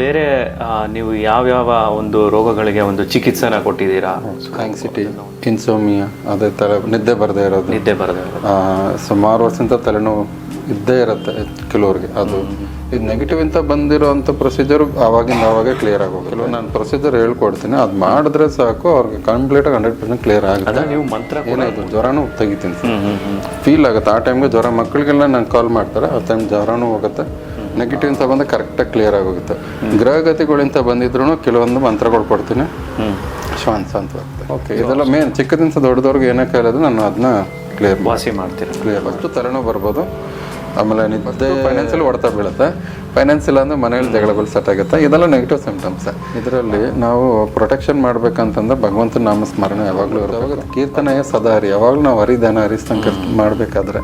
ಬೇರೆ ನೀವು ಯಾವ್ಯಾವ ಒಂದು ರೋಗಗಳಿಗೆ ಒಂದು ಚಿಕಿತ್ಸೆನ ಕೊಟ್ಟಿದ್ದೀರಾ? ಆಂಗ್ಸಿಟಿ ಇನ್ಸೋಮಿಯಾ ಅದೇ ಥರ ನಿದ್ದೆ ಬರದೇ ಇರೋದು. ನಿದ್ದೆ ಬರದೇ ಸುಮಾರು ವರ್ಷದಿಂದ ತಲೆನೋವು ಇದ್ದೇ ಇರುತ್ತೆ ಕೆಲವ್ರಿಗೆ. ಅದು ಇದು ನೆಗೆಟಿವ್ ಅಂತ ಬಂದಿರೋಂಥ ಪ್ರೊಸೀಜರ್ ಆವಾಗಿಂದ ಆವಾಗ ಕ್ಲಿಯರ್ ಆಗೋದು ಕೆಲವು ನಾನು ಪ್ರೊಸೀಜರ್ ಹೇಳ್ಕೊಡ್ತೀನಿ. ಅದು ಮಾಡಿದ್ರೆ ಸಾಕು ಅವ್ರಿಗೆ ಕಂಪ್ಲೀಟಾಗಿ ಹಂಡ್ರೆಡ್ ಪರ್ಸೆಂಟ್ ಕ್ಲಿಯರ್ ಆಗುತ್ತೆ. ನೀವು ಮಂತ್ರ ಏನಾಯ್ತು ಜ್ವರನೂ ತೆಗಿತೀನಿ ಫೀಲ್ ಆಗುತ್ತೆ. ಆ ಟೈಮ್ಗೆ ಜ್ವರ ಮಕ್ಕಳಿಗೆಲ್ಲ ನಂಗೆ ಕಾಲ್ ಮಾಡ್ತಾರೆ. ಆ ಟೈಮ್ ಜ್ವರನೂ ಹೋಗುತ್ತೆ. ನೆಗೆಟಿವ್ ಅಂತ ಬಂದಾಗ ಕರೆಕ್ಟಾಗಿ ಕ್ಲಿಯರ್ ಆಗೋಗುತ್ತೆ ಗ್ರಹಗತಿಗಳಿಂದ ಬಂದಿದ್ರು ಕೆಲವೊಂದು ಮಂತ್ರಗಳು ಕೊಡ್ತೀನಿ. ಹ್ಮ್. ಶಾಂತ ಓಕೆ ಇದೆಲ್ಲ ಮೇನ್ ಚಿಕ್ಕದಿಂದ ದೊಡ್ಡದವ್ರಿಗೆ ಏನೇ ಕೇಳೋದು ನಾನು ಅದನ್ನ ಕ್ಲಿಯರ್ ವಾಸಿ ಮಾಡ್ತೀನಿ. ಕ್ಲಿಯರ್ ಅಷ್ಟು ತಲೆನೋವು ಬರ್ಬೋದು. ಆಮೇಲೆ ನಿದ್ದೆ ಫೈನಾನ್ಸಿಯಲ್ ಹೊಡ್ತಾ ಬೀಳುತ್ತೆ. ಫೈನಾನ್ಸ್ ಇಲ್ಲ ಅಂದ್ರೆ ಮನೇಲಿ ಜಗಳಗಳು ಸೆಟ್ ಆಗುತ್ತೆ. ಇದೆಲ್ಲ ನೆಗೆಟಿವ್ ಸಿಂಪ್ಟಮ್ಸ್ ಇದರಲ್ಲಿ ನಾವು ಪ್ರೊಟೆಕ್ಷನ್ ಮಾಡ್ಬೇಕಂತಂದ್ರೆ ಭಗವಂತನ ನಾಮ ಸ್ಮರಣೆ ಯಾವಾಗಲೂ ಇರುತ್ತೆ. ಕೀರ್ತನೆಯ ಸದಾ ಹರಿ. ಯಾವಾಗಲೂ ನಾವು ಹರಿದಾನ ಹರಿಸ್ತಂಕ ಮಾಡಬೇಕಾದ್ರೆ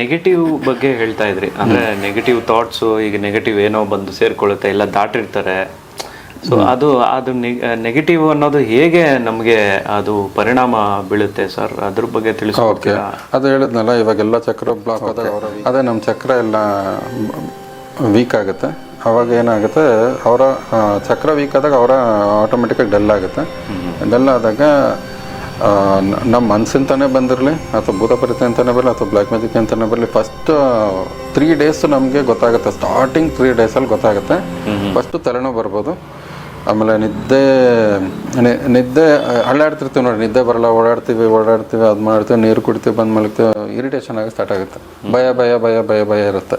ನೆಗೆಟಿವ್ ಬಗ್ಗೆ ಹೇಳ್ತಾ ಇದ್ರಿ. ಅಂದ್ರೆ ನೆಗೆಟಿವ್ ಥಾಟ್ಸ್ ಈಗ ನೆಗೆಟಿವ್ ಏನೋ ಬಂದು ಸೇರ್ಕೊಳ್ಳುತ್ತೆ ಎಲ್ಲ ದಾಟಿರ್ತಾರೆ. ಸೊ ಅದು ಅದು ನೆಗೆಟಿವ್ ಅನ್ನೋದು ಹೇಗೆ ನಮಗೆ ಅದು ಪರಿಣಾಮ ಬೀಳುತ್ತೆ ಸರ್? ಅದ್ರ ಬಗ್ಗೆ ಓಕೆ. ಅದು ಹೇಳಿದ್ನಲ್ಲ ಇವಾಗೆಲ್ಲ ಚಕ್ರ ಬ್ಲಾಕ್ ಆದಾಗ ಅದೇ ನಮ್ಮ ಚಕ್ರ ಎಲ್ಲ ವೀಕ್ ಆಗುತ್ತೆ. ಅವಾಗ ಏನಾಗುತ್ತೆ ಅವರ ಚಕ್ರ ವೀಕ್ ಆದಾಗ ಅವರ ಆಟೋಮೆಟಿಕಾಗಿ ಡಲ್ ಆಗುತ್ತೆ. ಡಲ್ ಆದಾಗ ನಮ್ಮ ಮನ್ಸಿಂತಾನೆ ಬಂದಿರಲಿ ಅಥವಾ ಭೂತಪರಿತ ಅಂತಲೇ ಬರಲಿ ಅಥವಾ ಬ್ಲ್ಯಾಕ್ ಮ್ಯಾಜಿಕ್ ಅಂತಲೇ ಬರಲಿ ಫಸ್ಟ್ ತ್ರೀ ಡೇಸ್ ನಮಗೆ ಗೊತ್ತಾಗುತ್ತೆ. ಸ್ಟಾರ್ಟಿಂಗ್ ತ್ರೀ ಡೇಸಲ್ಲಿ ಗೊತ್ತಾಗುತ್ತೆ. ಫಸ್ಟು ತಲೆನೋವು ಬರ್ಬೋದು. ಆಮೇಲೆ ನಿದ್ದೆ ನಿದ್ದೆ ಅಳ್ಳಾಡ್ತಿರ್ತೀವಿ ನೋಡಿ ನಿದ್ದೆ ಬರಲ್ಲ ಓಡಾಡ್ತೀವಿ ಓಡಾಡ್ತೀವಿ ಅದು ಮಾಡ್ತೀವಿ ನೀರು ಕುಡಿತೀವಿ ಬಂದು ಮಲಗ್ತೀವಿ ಇರಿಟೇಷನ್ ಆಗಿ ಸ್ಟಾರ್ಟ್ ಆಗುತ್ತೆ. ಭಯ ಭಯ ಭಯ ಭಯ ಭಯ ಇರುತ್ತೆ.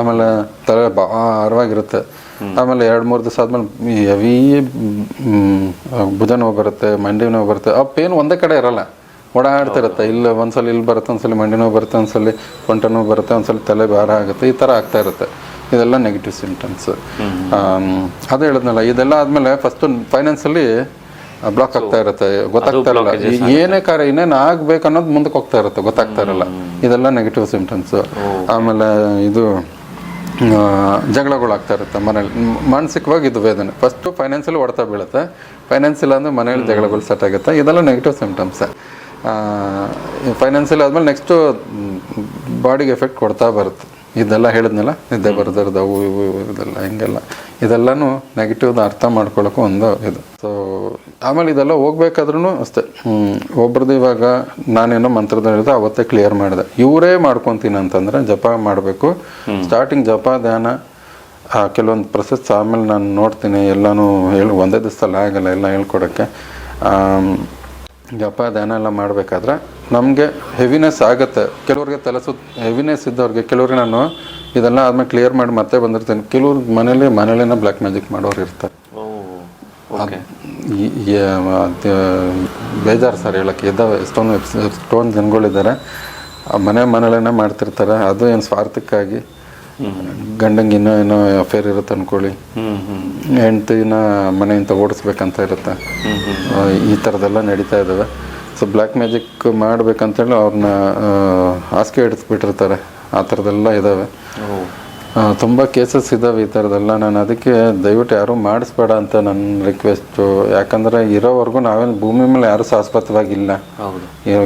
ಆಮೇಲೆ ತಲೆ ಭಾರವಾಗಿರುತ್ತೆ. ಆಮೇಲೆ ಎರಡು ಮೂರು ದಿವಸ ಆದ್ಮೇಲೆ ಹೆವಿ ಭುಜ ನೋವು ಬರುತ್ತೆ ಮಂಡಿ ನೋವು ಬರುತ್ತೆ. ಆ ಪೇನ್ ಒಂದೇ ಕಡೆ ಇರಲ್ಲ. ಓಡಾಡ್ತಿರುತ್ತೆ. ಇಲ್ಲ ಒಂದ್ಸಲ ಇಲ್ಲಿ ಬರುತ್ತೆ ಒಂದ್ಸಲ ಮಂಡಿ ನೋವು ಬರುತ್ತೆ ಒಂದ್ಸಲ ಹೊಂಟೆ ನೋವು ಬರುತ್ತೆ ಒಂದ್ಸಲ ತಲೆ ಭಾರ ಆಗುತ್ತೆ. ಈ ಥರ ಆಗ್ತಾ ಇರುತ್ತೆ. ಇದೆಲ್ಲ ನೆಗೆಟಿವ್ ಸಿಂಟಮ್ಸ್ ಅದೇ ಹೇಳಿದ್ನಲ್ಲ ಇದೆಲ್ಲ ಆದ್ಮೇಲೆ ಫಸ್ಟ್ ಫೈನಾನ್ಸಲ್ಲಿ ಬ್ಲಾಕ್ ಆಗ್ತಾ ಇರುತ್ತೆ. ಗೊತ್ತಾಗ್ತಾ ಇರಲ್ಲ. ಏನೇ ಕಾರ್ಯ ಇನ್ನೇನು ಆಗ್ಬೇಕು ಅನ್ನೋದು ಮುಂದಕ್ಕೆ ಹೋಗ್ತಾ ಇರುತ್ತೆ. ಗೊತ್ತಾಗ್ತಾ ಇರಲ್ಲ. ಇದೆಲ್ಲ ನೆಗೆಟಿವ್ ಸಿಂಟಮ್ಸ್ ಆಮೇಲೆ ಇದು ಆ, ಜಗಳಗಳು ಆಗ್ತಾ ಇರುತ್ತೆ ಮನೇಲಿ ಮಾನಸಿಕವಾಗಿ ಇದು ವೇದನೆ. ಫಸ್ಟು ಫೈನಾನ್ಸಲ್ಲಿ ಹೊಡ್ತಾ ಬೀಳುತ್ತೆ. ಫೈನಾನ್ಸ್ ಇಲ್ಲ ಅಂದ್ರೆ ಮನೇಲಿ ಜಗಳಗಳು ಸೆಟ್ ಆಗುತ್ತೆ. ಇದೆಲ್ಲ ನೆಗೆಟಿವ್ ಸಿಂಪ್ಟಮ್ಸ್ ಫೈನಾನ್ಸಿಯಲ್ ಆದಮೇಲೆ ನೆಕ್ಸ್ಟು ಬಾಡಿಗೆ ಎಫೆಕ್ಟ್ ಕೊಡ್ತಾ ಬರುತ್ತೆ. ಇದೆಲ್ಲ ಹೇಳಿದ್ನಲ್ಲ? ನಿದ್ದೆ ಬರ್ದಿರೋದು ಅವು ಇವು ಇವು ಇದೆಲ್ಲ ಹಿಂಗೆಲ್ಲ. ಇದೆಲ್ಲನೂ ನೆಗೆಟಿವ್ದು ಅರ್ಥ ಮಾಡ್ಕೊಳ್ಳೋಕ್ಕೂ ಒಂದು ಇದು. ಸೊ ಆಮೇಲೆ ಇದೆಲ್ಲ ಹೋಗ್ಬೇಕಾದ್ರೂ ಅಷ್ಟೇ. ಒಬ್ರದ್ದು ಇವಾಗ ನಾನೇನೋ ಮಂತ್ರದ ಹೇಳಿದೆ ಅವತ್ತೇ ಕ್ಲಿಯರ್ ಮಾಡಿದೆ. ಇವರೇ ಮಾಡ್ಕೊತೀನಿ ಅಂತಂದ್ರೆ ಜಪ ಮಾಡಬೇಕು. ಸ್ಟಾರ್ಟಿಂಗ್ ಜಪ ಧ್ಯಾನ ಆ, ಕೆಲವೊಂದು ಪ್ರೊಸೆಸ್ ಆಮೇಲೆ ನಾನು ನೋಡ್ತೀನಿ ಎಲ್ಲನೂ ಹೇಳಿ ಒಂದೇ ದಿವಸದಲ್ಲಿ ಆಗಲ್ಲ ಎಲ್ಲ ಹೇಳ್ಕೊಡೋಕ್ಕೆ. ಜಪ ಧ್ಯಾನ ಎಲ್ಲ ಮಾಡಬೇಕಾದ್ರೆ ನಮಗೆ ಹೆವಿನೆಸ್ ಆಗುತ್ತೆ. ಕೆಲವ್ರಿಗೆ ತಲೆ ಸುತ್ತ ಹೆವಿನೆಸ್ ಇದ್ದವ್ರಿಗೆ ಕೆಲವ್ರಿಗೆ ನಾನು ಇದೆಲ್ಲ ಆದ್ಮೇಲೆ ಕ್ಲಿಯರ್ ಮಾಡಿ ಮತ್ತೆ ಬಂದಿರ್ತೇನೆ. ಕೆಲವ್ರು ಮನೇಲಿ ಮನೇಲಿನ ಬ್ಲ್ಯಾಕ್ ಮ್ಯಾಜಿಕ್ ಮಾಡೋರು ಇರ್ತಾರೆ. ಬೇಜಾರು ಸರ್ ಹೇಳಕ್ಕೆ. ಇದ್ದಾವೆ ಎಷ್ಟೊಂದು ಎಷ್ಟೊಂದು ಜನಗಳಿದ್ದಾರೆ. ಮನೆ ಮನೇಲೇನೆ ಮಾಡ್ತಿರ್ತಾರೆ. ಅದು ಏನು ಸ್ವಾರ್ಥಕ್ಕಾಗಿ ಗಂಡಂಗೆ ಇನ್ನೂ ಏನೋ ಅಫೇರ್ ಇರುತ್ತೆ ಹ್ಮ್ ಹೆಂಡ್ತಿನ ಮನೆಯಿಂದ ಓಡಿಸ್ಬೇಕಂತ ಇರುತ್ತೆ. ಈ ಥರದ್ದೆಲ್ಲ ನಡೀತಾ ಇದ್ದಾವೆ. ಸೊ ಬ್ಲ್ಯಾಕ್ ಮ್ಯಾಜಿಕ್ ಮಾಡ್ಬೇಕಂತೇಳಿ ಅವ್ರನ್ನ ಹಾಸಿಗೆ ಹಿಡಿಸ್ಬಿಟ್ಟಿರ್ತಾರೆ. ಆ ಥರದ್ದೆಲ್ಲ ಇದ್ದಾವೆ. ತುಂಬ ಕೇಸಸ್ ಇದ್ದಾವೆ ಈ ಥರದ್ದೆಲ್ಲ ನಾನು ಅದಕ್ಕೆ ದಯವಿಟ್ಟು ಯಾರೂ ಮಾಡಿಸ್ಬೇಡ ಅಂತ ನನ್ನ ರಿಕ್ವೆಸ್ಟು ಯಾಕಂದರೆ ಇರೋವರೆಗೂ ನಾವೇನು ಭೂಮಿ ಮೇಲೆ ಯಾರೂ ಶಾಶ್ವತವಾಗಿಲ್ಲ.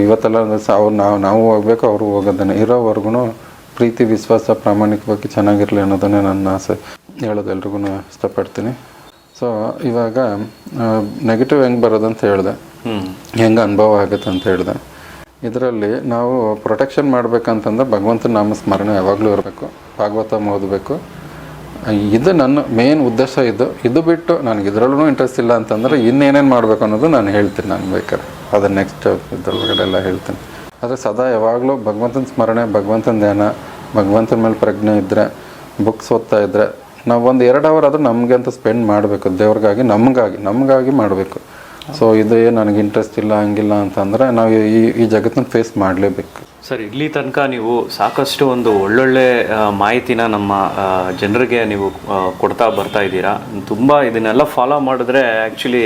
ಇವತ್ತೆಲ್ಲ ಅವ್ರು ನಾವು ನಾವು ಹೋಗ್ಬೇಕು ಅವರು ಹೋಗೋದನ್ನ. ಇರೋವರೆಗೂ ಪ್ರೀತಿ ವಿಶ್ವಾಸ ಪ್ರಾಮಾಣಿಕವಾಗಿ ಚೆನ್ನಾಗಿರಲಿ ಅನ್ನೋದನ್ನೇ ನನ್ನ ಆಸೆ. ಹೇಳೋದು ಎಲ್ರಿಗೂ ಇಷ್ಟಪಡ್ತೀನಿ. ಸೊ ಇವಾಗ ನೆಗೆಟಿವ್ ಹೆಂಗೆ ಬರೋದಂತ ಹೇಳಿದೆ. ಹೆಂಗೆ ಅನುಭವ ಆಗುತ್ತೆ ಅಂತ ಹೇಳಿದೆ. ಇದರಲ್ಲಿ ನಾವು ಪ್ರೊಟೆಕ್ಷನ್ ಮಾಡಬೇಕಂತಂದ್ರೆ ಭಗವಂತನ ನಾಮ ಸ್ಮರಣೆ ಯಾವಾಗಲೂ ಇರಬೇಕು. ಭಾಗವತ ಓದಬೇಕು. ಇದು ನನ್ನ ಮೇನ್ ಉದ್ದೇಶ ಇದು. ಇದು ಬಿಟ್ಟು ನನಗೆ ಇದರಲ್ಲೂ ಇಂಟ್ರೆಸ್ಟ್ ಇಲ್ಲ ಅಂತಂದರೆ ಇನ್ನೇನೇನು ಮಾಡಬೇಕು ಅನ್ನೋದು ನಾನು ಹೇಳ್ತೀನಿ. ನಾನು ಬೇಕಾದ್ರೆ. ಅದನ್ನ ನೆಕ್ಸ್ಟ್ ಇದ್ರೊಳಗಡೆ ಎಲ್ಲ ಹೇಳ್ತೀನಿ. ಆದರೆ ಸದಾ ಯಾವಾಗಲೂ ಭಗವಂತನ ಸ್ಮರಣೆ, ಭಗವಂತನ ಧ್ಯಾನ, ಭಗವಂತನ ಮೇಲೆ ಪ್ರಜ್ಞೆ ಇದ್ದರೆ ಬುಕ್ಸ್ ಓದ್ತಾ ಇದ್ದರೆ ನಾವು ಒಂದು ಎರಡು ಅವರ್ ಆದರೂ ನಮಗೆ ಅಂತ ಸ್ಪೆಂಡ್ ಮಾಡಬೇಕು, ದೇವ್ರಿಗಾಗಿ, ನಮಗಾಗಿ ನಮಗಾಗಿ ಮಾಡಬೇಕು. ಸೊ ಇದು ನನಗೆ ಇಂಟ್ರೆಸ್ಟ್ ಇಲ್ಲ, ಹಂಗಿಲ್ಲ ಅಂತಂದರೆ ನಾವು ಈ ಈ ಜಗತ್ತನ್ನ ಫೇಸ್ ಮಾಡಲೇಬೇಕು. ಸರ್ ಇಲ್ಲಿ ತನಕ ನೀವು ಸಾಕಷ್ಟು ಒಂದು ಒಳ್ಳೊಳ್ಳೆ ಮಾಹಿತಿನ ನಮ್ಮ ಜನರಿಗೆ ನೀವು ಕೊಡ್ತಾ ಬರ್ತಾ ಇದ್ದೀರಾ. ತುಂಬ ಇದನ್ನೆಲ್ಲ ಫಾಲೋ ಮಾಡಿದ್ರೆ ಆ್ಯಕ್ಚುಲಿ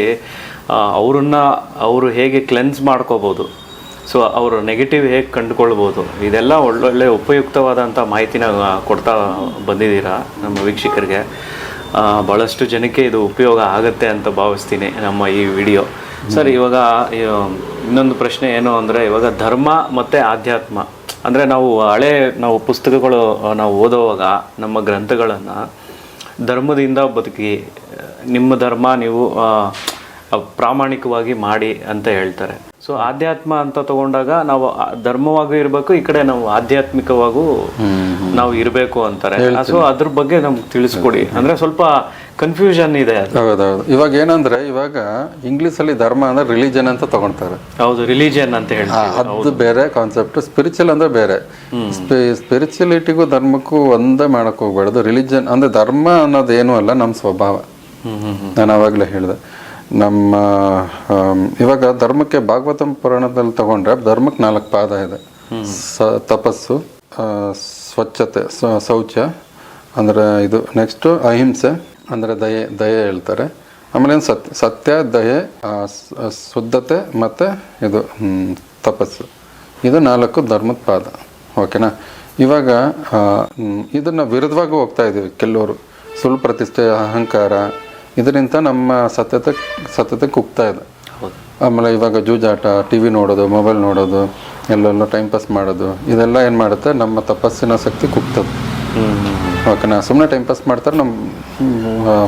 ಅವರನ್ನು ಅವರು ಹೇಗೆ ಕ್ಲೆನ್ಸ್ ಮಾಡ್ಕೋಬೋದು ಸೊ ಅವರು ನೆಗೆಟಿವ್ ಹೇಗೆ ಕಂಡುಕೊಳ್ಬೋದು? ಇದೆಲ್ಲ ಒಳ್ಳೊಳ್ಳೆ ಉಪಯುಕ್ತವಾದಂಥ ಮಾಹಿತಿನ ಕೊಡ್ತಾ ಬಂದಿದ್ದೀರಾ ನಮ್ಮ ವೀಕ್ಷಕರಿಗೆ. ಭಾಳಷ್ಟು ಜನಕ್ಕೆ ಇದು ಉಪಯೋಗ ಆಗುತ್ತೆ ಅಂತ ಭಾವಿಸ್ತೀನಿ ನಮ್ಮ ಈ ವಿಡಿಯೋ. ಸರ್ ಇವಾಗ ಇನ್ನೊಂದು ಪ್ರಶ್ನೆ ಏನು ಅಂದರೆ ಇವಾಗ ಧರ್ಮ ಮತ್ತು ಆಧ್ಯಾತ್ಮ. ಅಂದರೆ ನಾವು ಹಳೆ ನಾವು ಪುಸ್ತಕಗಳು ನಾವು ಓದುವಾಗ ನಮ್ಮ ಗ್ರಂಥಗಳನ್ನು ಧರ್ಮದಿಂದ ಬದುಕಿ ನಿಮ್ಮ ಧರ್ಮ ನೀವು ಪ್ರಾಮಾಣಿಕವಾಗಿ ಮಾಡಿ ಅಂತ ಹೇಳ್ತಾರೆ. ಸೊ ಆಧ್ಯಾತ್ಮ ಅಂತ ತಗೊಂಡಾಗ ನಾವು ಧರ್ಮವಾಗೂ ಇರಬೇಕು ಈ ಕಡೆ ನಾವು ಆಧ್ಯಾತ್ಮಿಕವಾಗೂ ನಾವು ಇರಬೇಕು ಅಂತಾರೆ. ಸೊ ಅದ್ರ ಬಗ್ಗೆ ನಮ್ಗೆ ತಿಳಿಸ್ಕೊಡಿ. ಅಂದ್ರೆ ಸ್ವಲ್ಪ ಕನ್ಫ್ಯೂಷನ್ ಇದೆ ಹೌದೌದು. ಇವಾಗ ಏನಂದ್ರೆ ಇವಾಗ ಇಂಗ್ಲಿಷ್ ಅಲ್ಲಿ ಧರ್ಮ ಅಂದ್ರೆ ರಿಲಿಜನ್ ಅಂತ ತಗೊಂತಾರೆ. ಹೌದು ರಿಲಿಜನ್ ಅಂತ ಹೇಳಿ ಅದು ಬೇರೆ ಕಾನ್ಸೆಪ್ಟ್ ಸ್ಪಿರಿಚುವಲ್ ಅಂದ್ರೆ ಬೇರೆ. ಸ್ಪಿರಿಚುಲಿಟಿಗೂ ಧರ್ಮಕ್ಕೂ ಒಂದೇ ಮಾಡಕ್ ಹೋಗ್ಬಾರ್ದು. ರಿಲಿಜನ್ ಅಂದ್ರೆ ಧರ್ಮ ಅನ್ನೋದೇನು ಅಲ್ಲ ನಮ್ಮ ಸ್ವಭಾವ. ನಾನು ಅವಾಗಲೇ ಹೇಳಿದೆ. ನಮ್ಮ ಇವಾಗ ಧರ್ಮಕ್ಕೆ ಭಾಗವತಂ ಪುರಾಣದಲ್ಲಿ ತಗೊಂಡ್ರೆ ಧರ್ಮಕ್ಕೆ ನಾಲ್ಕು ಪಾದ ಇದೆ. ಸ ತಪಸ್ಸು ಸ್ವಚ್ಛತೆ ಸ- ಶೌಚ ಅಂದರೆ ಇದು ನೆಕ್ಸ್ಟು ಅಹಿಂಸೆ ಅಂದರೆ ದಯೆ ದಯೆ ಹೇಳ್ತಾರೆ. ಆಮೇಲೆ ಏನು ಸತ್ಯ ಸತ್ಯ ದಯೆ ಶುದ್ಧತೆ ಮತ್ತು ಇದು ತಪಸ್ಸು. ಇದು ನಾಲ್ಕು ಧರ್ಮದ ಪಾದ. ಓಕೆನಾ? ಇವಾಗ ಇದನ್ನ ವಿರುದ್ಧವಾಗಿ ಹೋಗ್ತಾ ಇದ್ದೀವಿ ಕೆಲವರು. ಸುಳ್ಳು ಪ್ರತಿಷ್ಠೆ ಅಹಂಕಾರ ಇದರಿಂದ ನಮ್ಮ ಸತ್ಯತೆ ಸತ್ಯತೆ ಕುಗ್ತಾ ಇದೆ. ಆಮೇಲೆ ಇವಾಗ ಜೂಜಾಟ ಟಿ ವಿ ನೋಡೋದು ಮೊಬೈಲ್ ನೋಡೋದು ಎಲ್ಲೆಲ್ಲ ಟೈಮ್ ಪಾಸ್ ಮಾಡೋದು ಇದೆಲ್ಲ ಏನು ಮಾಡುತ್ತೆ? ನಮ್ಮ ತಪಸ್ಸಿನ ಶಕ್ತಿ ಕುಗ್ತದೆ. ಓಕೆನಾ ಸುಮ್ಮನೆ ಟೈಮ್ ಪಾಸ್ ಮಾಡ್ತಾರೆ ನಮ್ಮ